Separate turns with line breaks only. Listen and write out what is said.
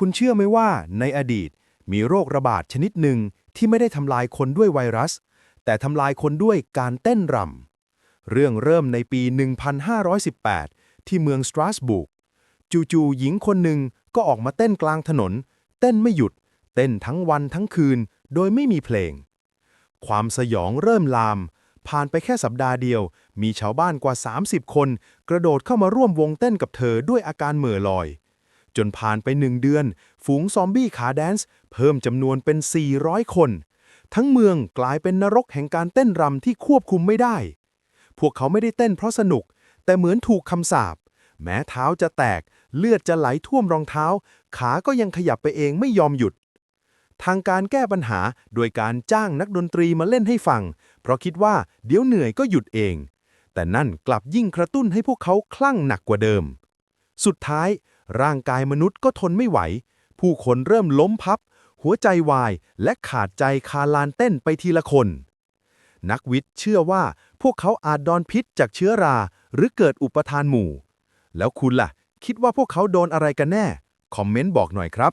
คุณเชื่อไหมว่าในอดีตมีโรคระบาดชนิดหนึ่งที่ไม่ได้ทำลายคนด้วยไวรัส แต่ทำลายคนด้วยการเต้นรำ เรื่องเริ่มในปี 1518 ที่เมืองสตราสบูร์กจู่ๆหญิงคนหนึ่งก็ออกมาเต้นกลางถนน เต้นไม่หยุด เต้นทั้งวันทั้งคืน โดยไม่มีเพลง ความสยองเริ่มลาม ผ่านไปแค่สัปดาห์เดียว มีชาวบ้านกว่า 30 คน กระโดดเข้ามาร่วมวงเต้นกับเธอด้วยอาการเหม่อลอย จนผ่านไปหนึ่งเดือน ฝูงซอมบี้ขาแดนซ์เพิ่มจำนวนเป็น 400 คน ทั้งเมืองกลายเป็นนรกแห่งการเต้นรำที่ควบคุมไม่ได้ พวกเขาไม่ได้เต้นเพราะสนุก แต่เหมือนถูกคำสาป แม้เท้าจะแตก เลือดจะไหลท่วมรองเท้า ขาก็ยังขยับไปเองไม่ยอมหยุด ทางการแก้ปัญหาโดยการจ้างนักดนตรีมาเล่นให้ฟัง เพราะคิดว่าเดี๋ยวเหนื่อยก็หยุดเอง แต่นั่นกลับยิ่งกระตุ้นให้พวกเขาคลั่งหนักกว่าเดิม สุดท้าย ร่างกายมนุษย์ก็ทนไม่ไหว ผู้คนเริ่มล้มพับ หัวใจวาย และขาดใจคาลานเต้นไปทีละคน นักวิทย์เชื่อว่าพวกเขาอาจโดนพิษจากเชื้อรา หรือเกิดอุปทานหมู่ แล้วคุณล่ะ คิดว่าพวกเขาโดนอะไรกันแน่ คอมเมนต์บอกหน่อยครับ